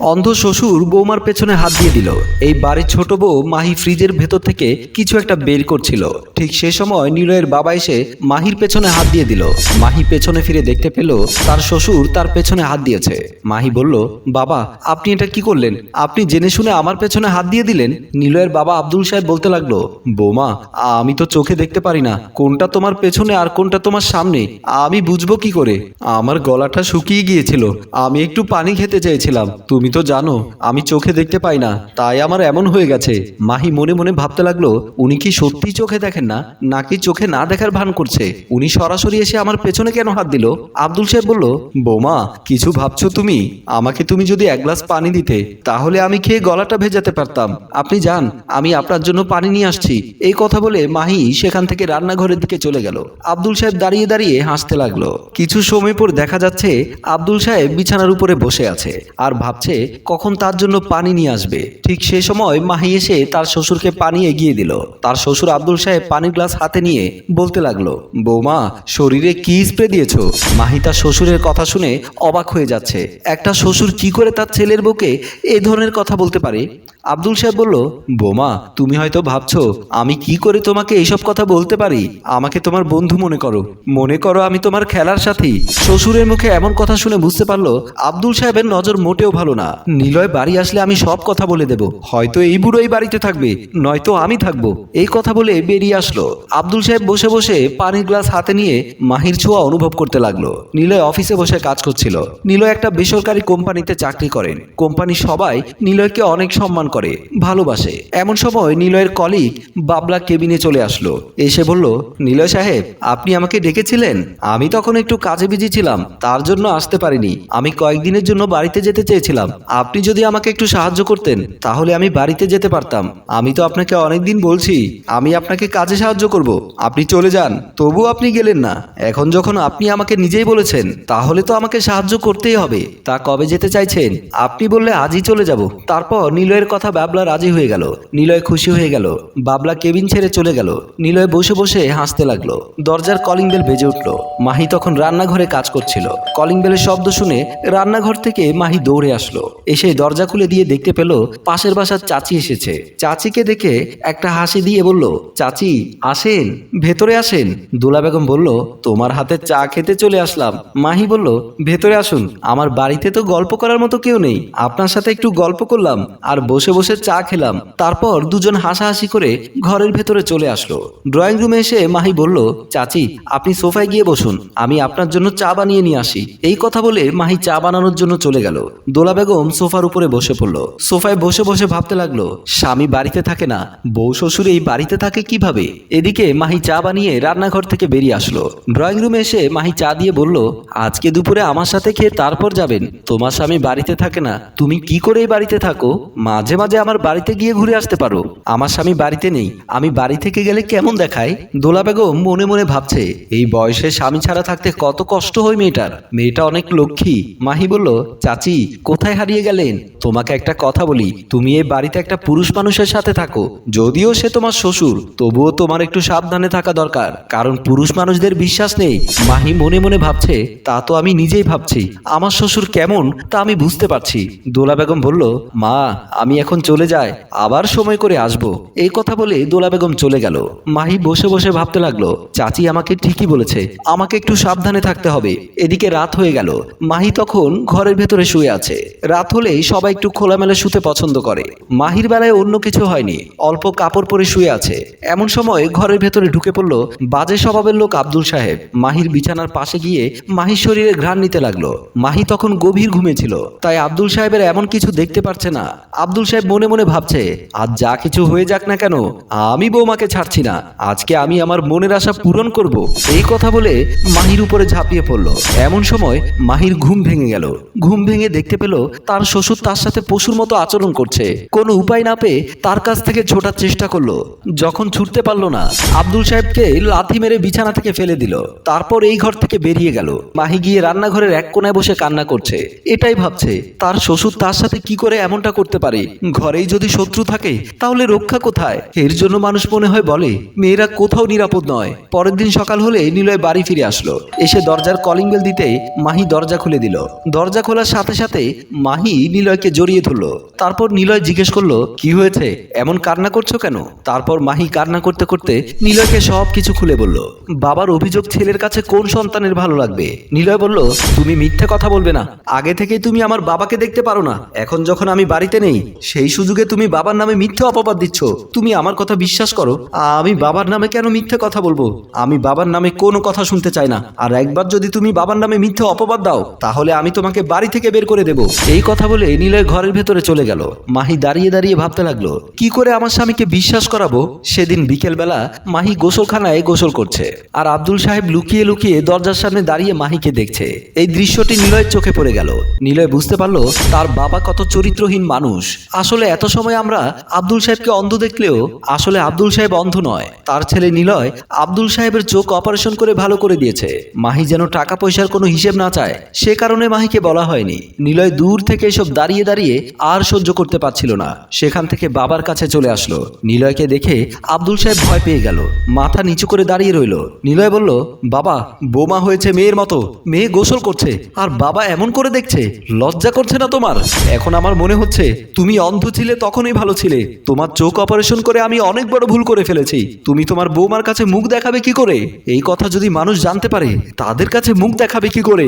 অন্ধ শ্বশুর বৌমার পেছনে হাত দিয়ে দিল। এই বাড়ির ছোট বউ মাহি ফ্রিজের ভেতর থেকে কিছু একটা বের করছিল। ঠিক সে সময় নিলয়ের বাবা এসে মাহির পেছনে হাত দিয়ে দিল। মাহি পেছনে ফিরে দেখতে পেল তার শ্বশুর তার পেছনে হাত দিয়েছে। মাহি বলল, বাবা, আপনি এটা কি করলেন? আপনি জেনে শুনে আমার পেছনে হাত দিয়ে দিলেন? নিলয়ের বাবা আব্দুল সাহেব বলতে লাগল, বৌমা, আমি তো চোখে দেখতে পারি না। কোনটা তোমার পেছনে আর কোনটা তোমার সামনে? আমি বুঝব কি করে? আমার গলাটা শুকিয়ে গিয়েছিল। আমি একটু পানি খেতে চেয়েছিলাম। তুমি তো জানো, আমি চোখে দেখতে পাই না, তাই আমার এমন হয়ে গেছে। মাহি মনে মনে ভাবতে লাগল, উনি কি সত্যি চোখে দেখেন না, নাকি চোখে না দেখার ভান করছে? উনি সরাসরি এসে আমার পেছনে কেন হাত দিল? আব্দুল সাহেব বলল, বোমা, কিছু ভাবছ তুমি? আমাকে তুমি যদি এক গ্লাস পানি দিতে, তাহলে আমি খেয়ে গলাটা ভেজাতে পারতাম। আপনি যান, আমি আপনার জন্য পানি নিয়ে আসছি। এই কথা বলে মাহি সেখান থেকে রান্নাঘরের দিকে চলে গেল। আব্দুল সাহেব দাঁড়িয়ে দাঁড়িয়ে হাসতে লাগল। কিছু সময় পর দেখা যাচ্ছে, আব্দুল সাহেব বিছানার উপরে বসে আছে, আর ভাবছে কখন তার জন্য পানি নিয়ে আসবে? ঠিক সে সময় মাহি এসে তার শ্বশুরকে পানি এগিয়ে দিল। তার শ্বশুর আব্দুল সাহেব পানির গ্লাস হাতে নিয়ে বলতে লাগল, বৌমা, শরীরে কি স্প্রে দিয়েছ? মাহি তার শ্বশুরের কথা শুনে অবাক হয়ে যাচ্ছে। একটা শ্বশুর কি করে তার ছেলের বউকে এ ধরনের কথা বলতে পারে? আব্দুল সাহেব বলল, বোমা, তুমি হয়তো ভাবছ, আমি কি করে তোমাকে এইসব কথা বলতে পারি? আমাকে তোমার বন্ধু মনে করো। মনে করো আমি তোমার খেলার সাথী। শ্বশুরের মুখে এমন কথা শুনে বুঝতে পারল, আব্দুল সাহেবের নজর মোটেও ভালো না। নিলয়, বাড়ি আসলে আমি সব কথা বলে দেব। হয়তো এই বুড়ো এই বাড়িতে থাকবে, নয়তো আমি থাকব। এই কথা বলে বেরিয়ে আসলো। আব্দুল সাহেব বসে বসে পানির গ্লাস হাতে নিয়ে মাহির ছোঁয়া অনুভব করতে লাগল। নিলয় অফিসে বসে কাজ করছিল। নিলয় একটা বেসরকারি কোম্পানিতে চাকরি করেন। কোম্পানির সবাই নিলয়কে অনেক সম্মান করে। ভালোবাসে। এমন সময় নিলয়ের কলিগ বাবলা কেবিনে চলে আসলো। এসে বলল, নিলয় সাহেব, আপনি আমাকে ডেকেছিলেন। আমি তখন একটু কাজে বিজি ছিলাম, তার জন্য আসতে পারিনি। আমি কয়েকদিনের জন্য বাড়িতে যেতে চেয়েছিলাম। আপনি যদি আমাকে একটু সাহায্য করতেন, তাহলে আমি বাড়িতে যেতে পারতাম। আমি তো আপনাকে অনেকদিন বলছি, আমি আপনাকে কাজে সাহায্য করব। আপনি চলে যান তবু আপনি গেলেন না। এখন যখন আপনি আমাকে নিজেই বলেছেন, তাহলে তো আমাকে সাহায্য করতেই হবে। তা কবে যেতে চাইছেন? আপনি বললে আজই চলে যাব। তারপর নিলয়ের কথা বাবলা রাজি হয়ে গেল। নিলয় খুশি হয়ে গেল। বাবলা কেবিন ছেড়ে চলে গেল। নিলয় বসে বসে হাসতে লাগল। দরজার কলিং বেল বেজে উঠল। মাহি তখন রান্নাঘরে কাজ করছিল। কলিং বেলের শব্দ শুনে রান্নাঘর থেকে মাহি দৌড়ে আসলো। এসে দরজা খুলে দিয়ে দেখতে পেল, পাশের বাসার চাচি এসেছে। চাচিকে দেখে একটা হাসি দিয়ে বলল, চাচি, আসেন, ভেতরে আসেন। দুলা বেগম বলল, তোমার হাতে চা খেতে চলে আসলাম। মাহি বলল, ভেতরে আসুন। আমার বাড়িতে তো গল্প করার মতো কেউ নেই। আপনার সাথে একটু গল্প করলাম। আর বসে বসে বসে চা খেলাম। তারপর দুজন হাসাহাসি করে ঘরের ভেতরে চলে আসলো। ড্রয়িং রুমে এসে মাহি বলল, চাচি, আপনি সোফায় গিয়ে বসুন। আমি আপনার জন্য চা বানিয়ে নিয়ে আসি। এই কথা বলে মাহি চা বানানোর জন্য চলে গেল। দোলা বেগম সোফার উপরে বসে পড়ল। সোফায় বসে বসে ভাবতে লাগল, স্বামী বাড়িতে থাকে না, বউ শ্বশুর এই বাড়িতে থাকে কীভাবে? এদিকে মাহি চা বানিয়ে রান্নাঘর থেকে বেরিয়ে আসলো। ড্রয়িং রুমে এসে মাহি চা দিয়ে বলল, আজকে দুপুরে আমার সাথে খেয়ে তারপর যাবেন। তোমার স্বামী বাড়িতে থাকে না, তুমি কি করে এই বাড়িতে থাকো? মাঝে মাঝে আমার বাড়িতে গিয়ে ঘুরে আসতে পারো। আমার স্বামী বাড়িতে নেই। আমি বাড়ি থেকে গেলে কেমন দেখায়? দোলা বেগম মনে মনে ভাবছে, এই বয়সে স্বামী ছাড়া থাকতে কত কষ্ট হয় মেয়েটার। মেয়েটা অনেক লক্ষ্মী। মাহি বলল, চাচি, কোথায় হারিয়ে গেলেন? তোমাকে একটা কথা বলি। তুমি এই বাড়িতে একটা পুরুষ মানুষের সাথে থাকো। যদিও সে তোমার শ্বশুর, তবুও তোমার একটু সাবধানে থাকা দরকার, কারণ পুরুষ মানুষদের বিশ্বাস নেই। মাহি মনে মনে ভাবছে, তা তো আমি নিজেই ভাবছি। আমার শ্বশুর কেমন, তা আমি বুঝতে পারছি। দোলা বেগম বলল, মা, আমি এখন চলে যাই আবার সময় করে আসব। এই কথা বলে দোলা বেগম চলে গেল। মাহি বসে বসে ভাবতে লাগল, চাচি আমাকে ঠিকই বলেছে, আমাকে একটু সাবধানে থাকতে হবে। এদিকে রাত হয়ে গেল। মাহি তখন ঘরের ভেতরে শুয়ে আছে। রাত হলেই সবাই একটু খোলামেলা শুতে পছন্দ করে। মাহির বেলায় অন্য কিছু হয়নি, অল্প কাপড় পরে শুয়ে আছে। এমন সময় ঘরের ভেতরে ঢুকে পড়ল বাজে স্বভাবের লোক আব্দুল সাহেব। মাহির বিছানার পাশে গিয়ে মাহির শরীরে ঘ্রাণ নিতে লাগল। মাহি তখন গভীর ঘুমেছিল তাই আব্দুল সাহেবের এমন কিছু দেখতে পারছে না। আব্দুল সাহেব মনে মনে ভাবছে, আজ যা কিছু হয়ে যাক না কেন, আমি বৌমাকে ছাড়ছি না, আজকে আমি আমার মনের আশা পূরণ করব। এই কথা বলে মাহির উপরে ঝাঁপিয়ে পড়ল। এমন সময় মাহির ঘুম ভেঙে গেল। ঘুম ভেঙে দেখতে পেল তার শ্বশুর তার সাথে পশুর মতো আচরণ করছে। কোনো উপায় না পেয়ে তার কাছ থেকে ছোটার চেষ্টা করল। যখন ছুটতে পারল না, আব্দুল সাহেবকে লাথি মেরে বিছানা থেকে ফেলে দিল। তারপর এই ঘর থেকে বেরিয়ে গেল। মাহি গিয়ে রান্নাঘরের এক কোনায় বসে কান্না করছে। এটাই ভাবছে, তার শ্বশুর তার সাথে কি করে এমনটা করতে পারে? ঘরেই যদি শত্রু থাকে, তাহলে রক্ষা কোথায়? এর জন্য মানুষ মনে হয় বলে, মেয়েরা কোথাও নিরাপদ নয়। পরের দিন সকাল হলে নিলয় বাড়ি ফিরে আসলো। এসে দরজার কলিং বেল দিতে মাহি দরজা খুলে দিল। দরজা খোলার সাথে সাথে মাহি নিলয়কে জড়িয়ে ধরলো। তারপর নিলয় জিজ্ঞেস করল, কি হয়েছে? এমন কান্না করছ কেন? তারপর মাহি কান্না করতে করতে নিলয়কে সব কিছু খুলে বলল, বাবার অভিযোগ ছেলের কাছে কোন সন্তানের ভালো লাগবে? নিলয় বলল, তুমি মিথ্যে কথা বলবে না। আগে থেকেই তুমি আমার বাবাকে দেখতে পারো না। এখন যখন আমি বাড়িতে নেই সেই সুযোগে তুমি বাবার নামে মিথ্যে অপবাদ দিচ্ছ। তুমি আমার কথা বিশ্বাস করো। আমি বাবার নামে কেন মিথ্যে কথা বলব? আমি বাবার নামে কোনো কথা শুনতে চাই না। আর একবার যদি তুমি বাবার নামে মিথ্যে অপবাদ দাও, তাহলে আমি তোমাকে বাড়ি থেকে বের করে দেব। এই কথা বলে নিলয় ঘরের ভেতরে চলে গেল। মাহি দাঁড়িয়ে দাঁড়িয়ে ভাবতে লাগল, কি করে আমার স্বামীকে বিশ্বাস করাবো? সেদিন বিকেলবেলা মাহি গোসলখানায় গোসল করছে। আর আব্দুল সাহেব লুকিয়ে লুকিয়ে দরজার সামনে দাঁড়িয়ে মাহিকে দেখছে। এই দৃশ্যটি নিলয়ের চোখে পড়ে গেল। নিলয় বুঝতে পারল, তার বাবা কত চরিত্রহীন মানুষ। আসলে এত সময় আমরা আব্দুল সাহেবকে অন্ধ দেখলেও আসলে আব্দুল সাহেব অন্ধ নয়। তার ছেলে নিলয় আব্দুল সাহেবের চোখ অপারেশন করে ভালো করে দিয়েছে। মাহি যেন টাকা পয়সার কোনো হিসেব না চায়, সে কারণে মাহিকে বলা হয়নি। নিলয় দূর থেকে এসব দাঁড়িয়ে দাঁড়িয়ে আর সহ্য করতে পারছিল না। সেখান থেকে বাবার কাছে চলে আসলো। নিলয়কে দেখে আব্দুল সাহেব ভয় পেয়ে গেল। মাথা নিচু করে দাঁড়িয়ে রইল। নিলয় বলল, বাবা, বোমা হয়েছে মেয়ের মতো। মেয়ে গোসল করছে। আর বাবা এমন করে দেখছে, লজ্জা করছে না তোমার? এখন আমার মনে হচ্ছে তুমি অন্ধ ছিলে, তখনই ভালো ছিলে। তোমার চোখ অপারেশন করে আমি অনেক বড় ভুল করে ফেলেছি। তুমি তোমার বৌমার কাছে মুখ দেখাবে কি করে? এই কথা যদি মানুষ জানতে পারে, তাদের কাছে মুখ দেখাবে কি করে?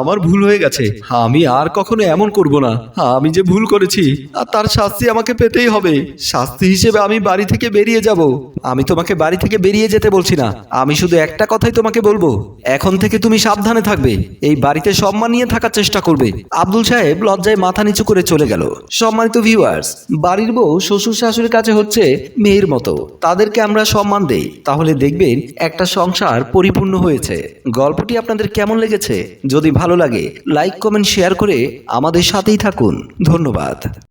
আমার ভুল হয়ে গেছে। আমি আর কখনো এমন করব না। আমি যে ভুল করেছি, আর তার শাস্তি আমাকে পেতেই হবে। শাস্তি হিসেবে আমি বাড়ি থেকে বেরিয়ে যাব। আমি তোমাকে বাড়ি থেকে বেরিয়ে যেতে বলছি না। আমি শুধু একটা কথাই তোমাকে বলব। এখন থেকে তুমি সাবধানে থাকবে। এই বাড়িতে সম্মান নিয়ে থাকার চেষ্টা করবে। আব্দুল সাহেব লজ্জায় মাথা নিচু করে চলে গেল। সম্মানিত ভিউয়ার্স বাড়ির বউ শ্বশুর শাশুড়ির কাছে হচ্ছে মেয়ের মতো। তাদেরকে আমরা সম্মান দেই। তাহলে দেখবেন একটা সংসার পরিপূর্ণ হয়েছে। গল্পটি আপনাদের কেমন লেগেছে? যদি ভালো লাগে লাইক কমেন্ট শেয়ার করে আমাদের সাথেই থাকুন। ধন্যবাদ।